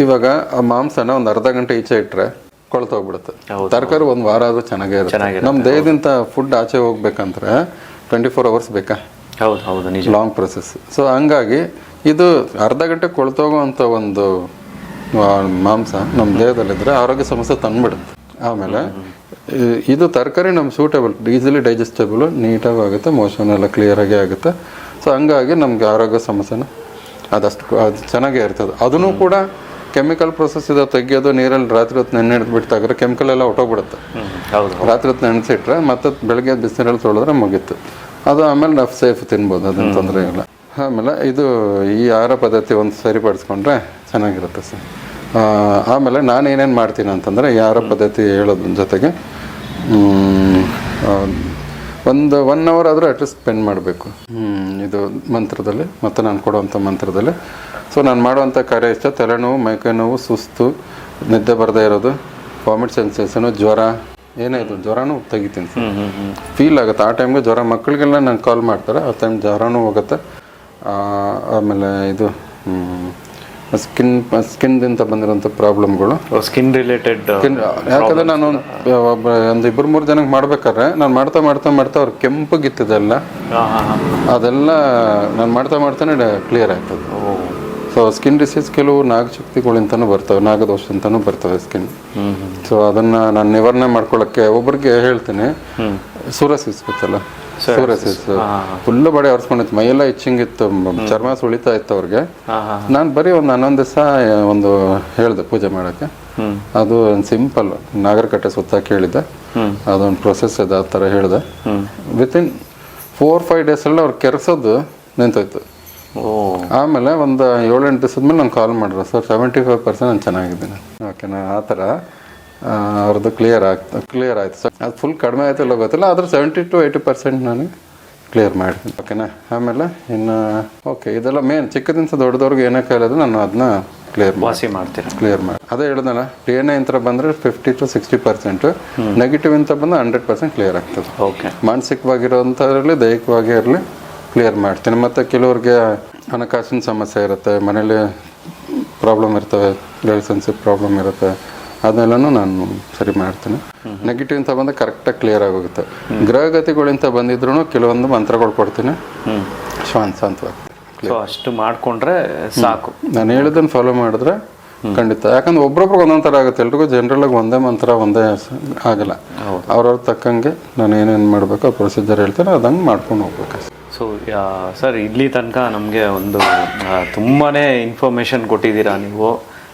ಇವಾಗ ಆ ಮಾಂಸನ ಒಂದು ಅರ್ಧ ಗಂಟೆ ಈಚೆ ಇಟ್ಟರೆ ಕೊಳ್ತೋಗ್ಬಿಡುತ್ತೆ ಹೋಗ್ಬಿಡುತ್ತೆ. ತರಕಾರಿ ಒಂದು ವಾರ ಆದ್ರೂ ಚೆನ್ನಾಗೇ ಇರುತ್ತೆ. ನಮ್ಮ ದೇಹದಿಂದ ಫುಡ್ ಆಚೆ ಹೋಗ್ಬೇಕಂದ್ರೆ ಟ್ವೆಂಟಿ ಫೋರ್ ಅವರ್ಸ್ ಬೇಕಾ? ಹೌದು ಹೌದು ನಿಜ. ಲಾಂಗ್ ಪ್ರೊಸೆಸ್ ಸೊ ಹಂಗಾಗಿ ಇದು ಅರ್ಧ ಗಂಟೆ ಕೊಳ್ತೋಗುವಂಥ ಒಂದು ಮಾಂಸ ನಮ್ಮ ದೇಹದಲ್ಲಿದ್ದರೆ ಆರೋಗ್ಯ ಸಮಸ್ಯೆ ತಂದ್ಬಿಡುತ್ತೆ. ಆಮೇಲೆ ಇದು ತರಕಾರಿ ನಮ್ಮ ಸೂಟೇಬಲ್ ಈಸಿಲಿ ಡೈಜೆಸ್ಟೇಬಲ್ ನೀಟಾಗಿ ಆಗುತ್ತೆ ಮೋಷನ್ ಎಲ್ಲ ಕ್ಲಿಯರಾಗಿ ಆಗುತ್ತೆ. ಸೊ ಹಂಗಾಗಿ ನಮಗೆ ಆರೋಗ್ಯ ಸಮಸ್ಯೆನ ಅದಷ್ಟು ಅದು ಚೆನ್ನಾಗೇ ಇರ್ತದೆ. ಅದನ್ನು ಕೂಡ ಕೆಮಿಕಲ್ ಪ್ರೊಸೆಸ್ ಇದೆ ತೆಗಿಯೋದು ನೀರಲ್ಲಿ ರಾತ್ರಿ ಹೊತ್ತು ನೆನೆ ಹಿಡಿದು ಬಿಟ್ಟು ತೆಗೆದ್ರೆ ಕೆಮಿಕಲ್ ಎಲ್ಲ ಹೊಟ್ಟೋಗ್ಬಿಡುತ್ತೆ ರಾತ್ರಿ ಹೊತ್ತು ನೆನೆಸಿಟ್ರೆ ಮತ್ತೆ ಬೆಳಗ್ಗೆ ಬಿಸಿನೀರಲ್ಲಿ ತೊಳೆದ್ರೆ ಮುಗೀತು. ಅದು ಆಮೇಲೆ ನಾವು ಸೇಫ್ ತಿನ್ಬೋದು ಅದೇನು ತೊಂದರೆ ಇಲ್ಲ. ಆಮೇಲೆ ಇದು ಈ ಆಹಾರ ಪದ್ಧತಿ ಒಂದು ಸರಿಪಡಿಸ್ಕೊಂಡ್ರೆ ಚೆನ್ನಾಗಿರುತ್ತೆ ಸರ್. ಆಮೇಲೆ ನಾನು ಏನೇನು ಮಾಡ್ತೀನಿ ಅಂತಂದರೆ ಈ ಆಹಾರ ಪದ್ಧತಿ ಹೇಳೋದ್ರ ಜೊತೆಗೆ ಒಂದು ಒನ್ ಅವರ್ ಆದರೂ ಅಟ್ಲೀಸ್ಟ್ ಸ್ಪೆಂಡ್ ಮಾಡಬೇಕು. ಇದು ಮಂತ್ರದಲ್ಲಿ ಮತ್ತು ನಾನು ಕೊಡುವಂಥ ಮಂತ್ರದಲ್ಲಿ. ಸೊ ನಾನು ಮಾಡುವಂಥ ಕಾರ್ಯ ಇಷ್ಟ ತಲೆನೋವು ಮೈಕೈ ನೋವು ಸುಸ್ತು ನಿದ್ದೆ ಬರದೇ ಇರೋದು ವಾಮಿಟ್ ಸೆನ್ಸೇಷನು ಜ್ವರ ಏನೇ ಇದು ಜ್ವರನೂ ತೆಗಿತೀನಿ. ಸರ್ ಫೀಲ್ ಆಗುತ್ತೆ. ಆ ಟೈಮ್ಗೆ ಜ್ವರ ಮಕ್ಕಳಿಗೆಲ್ಲ ನಂಗೆ ಕಾಲ್ ಮಾಡ್ತಾರೆ. ಆ ಟೈಮ್ ಜ್ವರನೂ ಹೋಗುತ್ತೆ. ಆಮೇಲೆ ಇದು ಸ್ಕಿನ್ ಸ್ಕಿನ್ದಿಂದ ಬಂದಿರೋಂಥ ಪ್ರಾಬ್ಲಮ್ಗಳು ಸ್ಕಿನ್ ರಿಲೇಟೆಡ್ ಯಾಕಂದ್ರೆ ನಾನು ಒಂದ್- ಒಬ್ಬ ಒಂದು ಇಬ್ಬರು ಮೂರು ಜನಕ್ಕೆ ಮಾಡ್ಬೇಕಾದ್ರೆ ನಾನು ಮಾಡ್ತಾ ಮಾಡ್ತಾ ಮಾಡ್ತಾ ಅವ್ರು ಕೆಂಪಗಿತ್ತದೆಲ್ಲ ಅದೆಲ್ಲ ನಾನು ಮಾಡ್ತಾ ಮಾಡ್ತಾನೆ ಕ್ಲಿಯರ್ ಆಗ್ತದೆ. ಸೊ ಸ್ಕಿನ್ ಡಿಸೀಸ್ ಕೆಲವು ನಾಗಶಕ್ತಿಗಳಿಂದನೂ ಬರ್ತವೆ ನಾಗದೋಷ ಅಂತಾನೂ ಬರ್ತವೆ ಸ್ಕಿನ್ ಸೊ ಅದನ್ನ ನಾನು ನಿವಾರಣೆ ಮಾಡ್ಕೊಳ್ಳೋಕ್ಕೆ ಒಬ್ಬರಿಗೆ ಹೇಳ್ತೀನಿ. ಸೂರಸಿಸ್ ಗೊತ್ತಲ್ಲ? ಸೂರಸಿಸ್. ಫುಲ್ ಬಾಡಿ ಮೈ ಮೈಯೆಲ್ಲ ಇಚ್ಚಿಂಗ್ ಇತ್ತು ಚರ್ಮ ಸುಳಿತಾ ಇತ್ತು ಅವ್ರಿಗೆ. ನಾನು ಬರೀ ಒಂದು ಹನ್ನೊಂದು ದಿವಸ ಒಂದು ಹೇಳಿದೆ ಪೂಜೆ ಮಾಡಕ್ಕೆ. ಅದು ಒಂದು ಸಿಂಪಲ್ ನಾಗರಕಟ್ಟೆ ಸುತ್ತ ಕೇಳಿದ್ದೆ ಅದೊಂದು ಪ್ರೊಸೆಸ್ ಇದೆ ಆ ಥರ ಹೇಳಿದೆ. ವಿತಿನ್ ಫೋರ್ ಫೈವ್ ಡೇಸಲ್ಲಿ ಅವ್ರು ಕೆರೆಸೋದು ನಿಂತೋಯ್ತು. ಆಮೇಲೆ ಒಂದು ಏಳೆಂಟು ದಿವಸದ ಮೇಲೆ ನಂಗೆ ಕಾಲ್ ಮಾಡಿದ್ರು. ಸರ್ ಸೆವೆಂಟಿ ಫೈವ್ ಪರ್ಸೆಂಟ್ ನಾನು. ಚೆನ್ನಾಗಿದ್ದೀನಿ ಓಕೆನಾ ಆ ಥರ ಅವ್ರದ್ದು ಕ್ಲಿಯರ್ ಆಗ್ತಾ ಕ್ಲಿಯರ್ ಆಯಿತು. ಸರ್ ಅದು ಫುಲ್ ಕಡಿಮೆ ಆಯಿತು ಇಲ್ಲ ಗೊತ್ತಿಲ್ಲ ಆದರೆ ಸೆವೆಂಟಿ ಟು ಏಯ್ಟಿ ಪರ್ಸೆಂಟ್ ನಾನು ಕ್ಲಿಯರ್ ಮಾಡಿದ್ದೀನಿ ಓಕೆನಾ ಆಮೇಲೆ ಇನ್ನು ಓಕೆ ಇದೆಲ್ಲ ಮೇನ್ ಚಿಕ್ಕದಿಂದ ದೊಡ್ಡದವ್ರಿಗೆ ಏನೇ ಕಾಯಿಲೆ ನಾನು ಅದನ್ನ ಕ್ಲಿಯರ್ ವಾಸಿ ಮಾಡ್ತೀನಿ ಕ್ಲಿಯರ್ ಮಾಡಿ. ಅದೇ ಹೇಳಿದ್ನಲ್ಲ ಡಿ ಎನ್ ಎ ಅಂತ ಬಂದರೆ fifty to sixty percent negative ಅಂತ ಬಂದು ಹಂಡ್ರೆಡ್ ಪರ್ಸೆಂಟ್ ಕ್ಲಿಯರ್ ಆಗ್ತದೆ. ಓಕೆ ಮಾನಸಿಕವಾಗಿರೋಂಥದ್ರಲ್ಲಿ ದೈಹಿಕವಾಗಿ ಇರಲಿ ಕ್ಲಿಯರ್ ಮಾಡ್ತೀನಿ. ಮತ್ತು ಕೆಲವ್ರಿಗೆ ಹಣಕಾಸಿನ ಸಮಸ್ಯೆ ಇರುತ್ತೆ ಮನೇಲಿ ಪ್ರಾಬ್ಲಮ್ ಇರ್ತವೆ ರಿಲೇಷನ್ಶಿಪ್ ಪ್ರಾಬ್ಲಮ್ ಇರುತ್ತೆ ಅದನ್ನೆಲ್ಲನೂ ನಾನು ಸರಿ ಮಾಡ್ತೀನಿ. ನೆಗೆಟಿವ್ ಅಂತ ಬಂದಾಗ ಕರೆಕ್ಟಾಗಿ ಕ್ಲಿಯರ್ ಆಗೋಗುತ್ತೆ. ಗ್ರಹಗತಿಗಳಿಂದ ಬಂದಿದ್ರು ಕೆಲವೊಂದು ಮಂತ್ರಗಳು ಕೊಡ್ತೀನಿ. ಶಾಂತ ಶಾಂತವಾಗಿ ಸೊ ಅಷ್ಟು ಮಾಡಿಕೊಂಡ್ರೆ ಸಾಕು. ನಾನು ಹೇಳಿದ್ದನ್ನು ಫಾಲೋ ಮಾಡಿದ್ರೆ ಖಂಡಿತ. ಯಾಕಂದ್ರೆ ಒಬ್ರೊಬ್ರಿಗೆ ಒಂದೊಂದು ಥರ ಆಗುತ್ತೆ. ಎಲ್ರಿಗೂ ಜನರಲ್ ಆಗಿ ಒಂದೇ ಮಂತ್ರ ಒಂದೇ ಆಗಲ್ಲ. ಅವ್ರವ್ರ ತಕ್ಕಂಗೆ ನಾನು ಏನೇನು ಮಾಡಬೇಕು ಆ ಪ್ರೊಸೀಜರ್ ಹೇಳ್ತೇನೆ ಅದಂಗೆ ಮಾಡ್ಕೊಂಡು ಹೋಗ್ಬೇಕು. ಸೊ ಸರ್ ಇಲ್ಲಿ ತನಕ ನಮಗೆ ಒಂದು ತುಂಬಾ ಇನ್ಫಾರ್ಮೇಷನ್ ಕೊಟ್ಟಿದ್ದೀರಾ ನೀವು.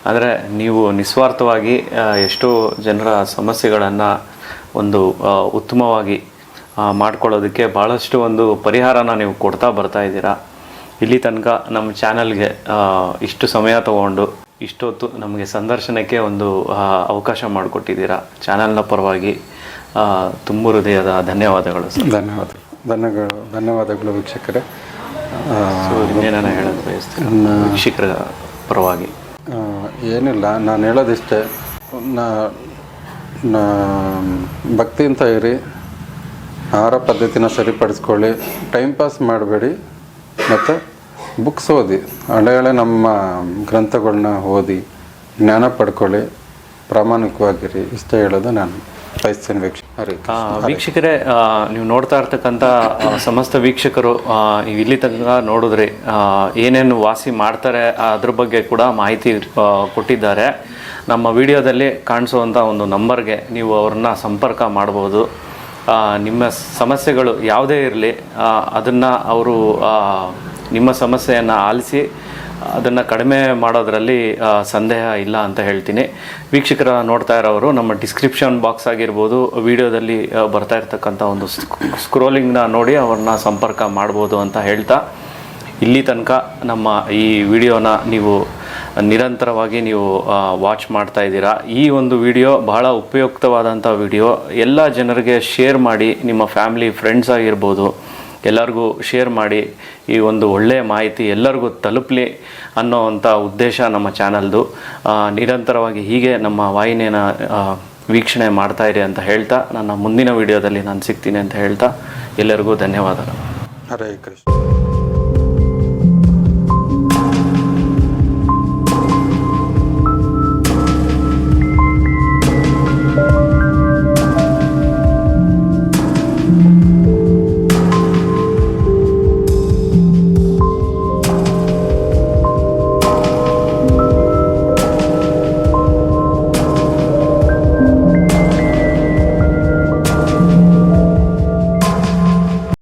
ಅಂದರೆ ನೀವು ನಿಸ್ವಾರ್ಥವಾಗಿ ಎಷ್ಟೋ ಜನರ ಸಮಸ್ಯೆಗಳನ್ನು ಒಂದು ಉತ್ತಮವಾಗಿ ಮಾಡ್ಕೊಳ್ಳೋದಕ್ಕೆ ಭಾಳಷ್ಟು ಒಂದು ಪರಿಹಾರನ ನೀವು ಕೊಡ್ತಾ ಬರ್ತಾ ಇದ್ದೀರಾ. ಇಲ್ಲಿ ತನಕ ನಮ್ಮ ಚಾನಲ್ಗೆ ಇಷ್ಟು ಸಮಯ ತಗೊಂಡು, ಇಷ್ಟೊತ್ತು ನಮಗೆ ಸಂದರ್ಶನಕ್ಕೆ ಒಂದು ಅವಕಾಶ ಮಾಡಿಕೊಟ್ಟಿದ್ದೀರಾ. ಚಾನಲ್ನ ಪರವಾಗಿ ತುಂಬ ಹೃದಯದ ಧನ್ಯವಾದಗಳು ಧನ್ಯವಾದಗಳು. ಧನ್ಯವಾದ ಧನ್ಯಗಳು ಧನ್ಯವಾದಗಳು ವೀಕ್ಷಕರೇ. ಇನ್ನೇನ ಹೇಳೋದು ಬಯಸ್ತೀನಿ ವೀಕ್ಷಕರ ಪರವಾಗಿ. ಏನಿಲ್ಲ ನಾನು ಹೇಳೋದಿಷ್ಟೇ. ನಾ ಭಕ್ತಿಯಿಂದ ಇರಿ. ಆಹಾರ ಪದ್ಧತಿನ ಸರಿಪಡಿಸ್ಕೊಳ್ಳಿ. ಟೈಮ್ ಪಾಸ್ ಮಾಡಬೇಡಿ. ಮತ್ತು ಬುಕ್ಸ್ ಓದಿ. ಹಳೆ ಹಳೆ ನಮ್ಮ ಗ್ರಂಥಗಳನ್ನ ಓದಿ ಜ್ಞಾನ ಪಡ್ಕೊಳ್ಳಿ. ಪ್ರಾಮಾಣಿಕವಾಗಿರಿ. ಇಷ್ಟೇ ಹೇಳೋದು ನಾನು ಬಯಸ್ತೇನೆ ವೀಕ್ಷ ವೀಕ್ಷಕರೇ ನೀವು ನೋಡ್ತಾ ಇರ್ತಕ್ಕಂಥ ಸಮಸ್ತ ವೀಕ್ಷಕರು ಇಲ್ಲಿ ತನಕ ನೋಡಿದ್ರಿ ಏನೇನು ವಾಸಿ ಮಾಡ್ತಾರೆ ಅದ್ರ ಬಗ್ಗೆ ಕೂಡ ಮಾಹಿತಿ ಕೊಟ್ಟಿದ್ದಾರೆ. ನಮ್ಮ ವಿಡಿಯೋದಲ್ಲಿ ಕಾಣಿಸುವಂಥ ಒಂದು ನಂಬರ್ಗೆ ನೀವು ಅವ್ರನ್ನ ಸಂಪರ್ಕ ಮಾಡ್ಬೋದು. ನಿಮ್ಮ ಸಮಸ್ಯೆಗಳು ಯಾವುದೇ ಇರಲಿ ಅದನ್ನು ಅವರು ನಿಮ್ಮ ಸಮಸ್ಯೆಯನ್ನು ಆಲಿಸಿ ಅದನ್ನು ಕಡಿಮೆ ಮಾಡೋದರಲ್ಲಿ ಸಂದೇಹ ಇಲ್ಲ ಅಂತ ಹೇಳ್ತೀನಿ. ವೀಕ್ಷಕರ ನೋಡ್ತಾ ಇರೋರು, ನಮ್ಮ ಡಿಸ್ಕ್ರಿಪ್ಷನ್ ಬಾಕ್ಸ್ ಆಗಿರ್ಬೋದು, ವಿಡಿಯೋದಲ್ಲಿ ಬರ್ತಾ ಇರ್ತಕ್ಕಂಥ ಒಂದು ಸ್ಕ್ರೋಲಿಂಗ್ನ ನೋಡಿ ಅವ್ರನ್ನ ಸಂಪರ್ಕ ಮಾಡ್ಬೋದು ಅಂತ ಹೇಳ್ತಾ, ಇಲ್ಲಿ ತನಕ ನಮ್ಮ ಈ ವಿಡಿಯೋನ ನೀವು ನಿರಂತರವಾಗಿ ನೀವು ವಾಚ್ ಮಾಡ್ತಾ ಇದ್ದೀರಾ. ಈ ಒಂದು ವಿಡಿಯೋ ಬಹಳ ಉಪಯುಕ್ತವಾದಂಥ ವಿಡಿಯೋ. ಎಲ್ಲ ಜನರಿಗೆ ಶೇರ್ ಮಾಡಿ, ನಿಮ್ಮ ಫ್ಯಾಮಿಲಿ, ಫ್ರೆಂಡ್ಸ್ ಆಗಿರ್ಬೋದು, ಎಲ್ಲರಿಗೂ ಶೇರ್ ಮಾಡಿ ಈ ಒಂದು ಒಳ್ಳೆಯ ಮಾಹಿತಿ ಎಲ್ಲರಿಗೂ ತಲುಪಲಿ ಅನ್ನೋವಂಥ ಉದ್ದೇಶ ನಮ್ಮ ಚಾನಲ್ದು. ನಿರಂತರವಾಗಿ ಹೀಗೆ ನಮ್ಮ ವಾಹಿನಿಯನ್ನು ವೀಕ್ಷಣೆ ಮಾಡ್ತಾ ಅಂತ ಹೇಳ್ತಾ, ನನ್ನ ಮುಂದಿನ ವಿಡಿಯೋದಲ್ಲಿ ನಾನು ಸಿಗ್ತೀನಿ ಅಂತ ಹೇಳ್ತಾ, ಎಲ್ಲರಿಗೂ ಧನ್ಯವಾದಗಳು. ಹರೇ ಕೃಷ್ಣ.